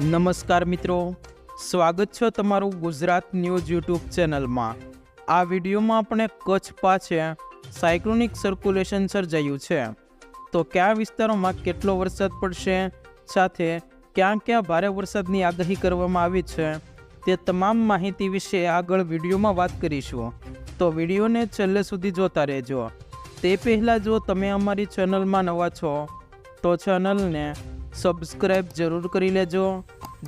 નમસ્કાર મિત્રો. સ્વાગત છે તમારું ગુજરાત ન્યૂઝ યુટ્યુબ ચેનલમાં. આ વિડીયોમાં આપણે કચ્છ પાસે સાયક્લોનિક સર્ક્યુલેશન સર્જાયું છે. તો કયા વિસ્તારોમાં કેટલો વરસાદ પડશે, સાથે ક્યાં ક્યાં ભારે વરસાદની આગાહી કરવામાં આવી છે, તે તમામ માહિતી વિશે આગળ વિડીયોમાં વાત કરીશું. તો વિડીયોને છેલ્લે સુધી જોતા રહેજો. તે પહેલાં જો તમે અમારી ચેનલમાં નવા છો, તો ચેનલને સબસ્ક્રાઈબ જરૂર કરી લેજો.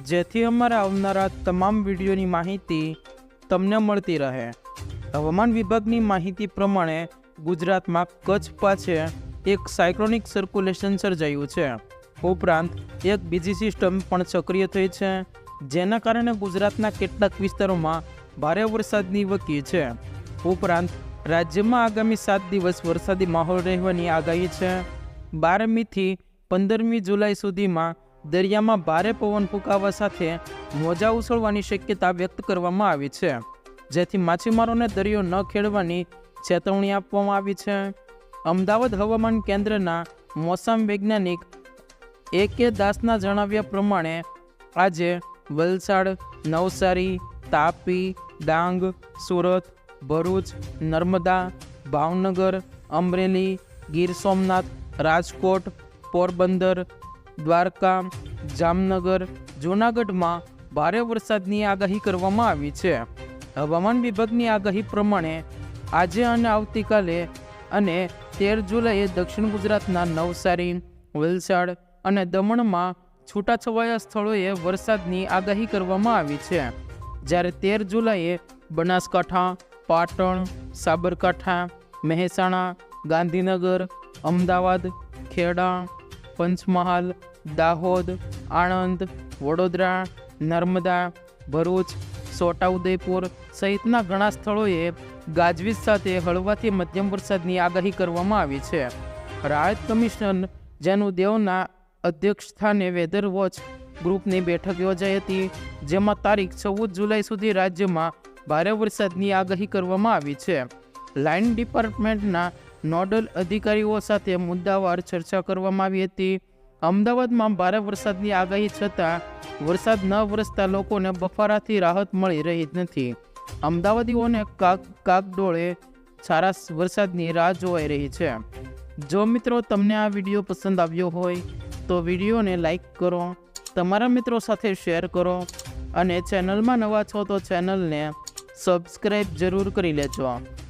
જેથી અમારા આવનારા તમામ વિડીયોની માહિતી તમને મળતી રહે. હવામાન વિભાગની માહિતી પ્રમાણે ગુજરાતમાં કચ્છ પાસે એક સાયક્લોનિક સર્ક્યુલેશન સર્જાયું છે. ઉપરાંત એક બીજી સિસ્ટમ પણ સક્રિય થઈ છે, જેના કારણે ગુજરાતના કેટલાક વિસ્તારોમાં ભારે વરસાદની વકી છે. ઉપરાંત રાજ્યમાં આગામી સાત દિવસ વરસાદી માહોલ રહેવાની આગાહી છે. બારમીથી પંદરમી જુલાઈ સુધીમાં દરિયામાં ભારે પવન ફૂંકાવા સાથે મોજા ઉછળવાની શક્યતા વ્યક્ત કરવામાં આવી છે. જેથી માછીમારોને દરિયો ન ખેડવાની ચેતવણી આપવામાં આવી છે. અમદાવાદ હવામાન કેન્દ્રના મોસમ વૈજ્ઞાનિક એ કે દાસના જણાવ્યા પ્રમાણે આજે વલસાડ, નવસારી, તાપી, ડાંગ, સુરત, ભરૂચ, નર્મદા, ભાવનગર, અમરેલી, ગીર સોમનાથ, રાજકોટ પોરબંદર, દ્વારકા, જામનગર, જૂનાગઢમાં ભારે વરસાદની આગાહી કરવામાં આવી છે. હવામાન વિભાગની આગાહી પ્રમાણે આજે અને આવતીકાલે અને તેર જુલાઈએ દક્ષિણ ગુજરાતના નવસારી, વલસાડ અને દમણમાં છૂટાછવાયા સ્થળોએ વરસાદની આગાહી કરવામાં આવી છે. જ્યારે તેર જુલાઈએ બનાસકાંઠા, પાટણ, સાબરકાંઠા, મહેસાણા, ગાંધીનગર, અમદાવાદ, ખેડા પંચમહાલ, દાહોદ, આણંદ, વડોદરા, નર્મદા, ભરૂચ, છોટાઉદેપુર સહિતના ઘણા સ્થળોએ ગાજવીજ સાથે હળવાથી મધ્યમ વરસાદની આગાહી કરવામાં આવી છે. રાહત કમિશનર જેનું દેવના અધ્યક્ષ સ્થાને વેધર વોચ ગ્રુપની બેઠક યોજાઈ હતી, જેમાં તારીખ ચૌદ જુલાઈ સુધી રાજ્યમાં ભારે વરસાદની આગાહી કરવામાં આવી છે. લાઇન ડિપાર્ટમેન્ટના નોડલ અધિકારીઓ સાથે મુદ્દાવાર ચર્ચા કરવામાં આવી હતી. અમદાવાદમાં ભારે વરસાદની આગાહી છતાં, વરસાદ ન વરસતા લોકોને બફારાથી રાહત મળી રહી નથી. અમદાવાદીઓને કાક કાગડોળે સારા વરસાદની રાહ જોવાઈ રહી છે. જો મિત્રો તમને આ વીડિયો પસંદ આવ્યો હોય, તો વિડીયોને લાઈક કરો, તમારા મિત્રો સાથે શેર કરો અને ચેનલમાં નવા છો તો ચેનલને સબસ્ક્રાઈબ જરૂર કરી લેજો.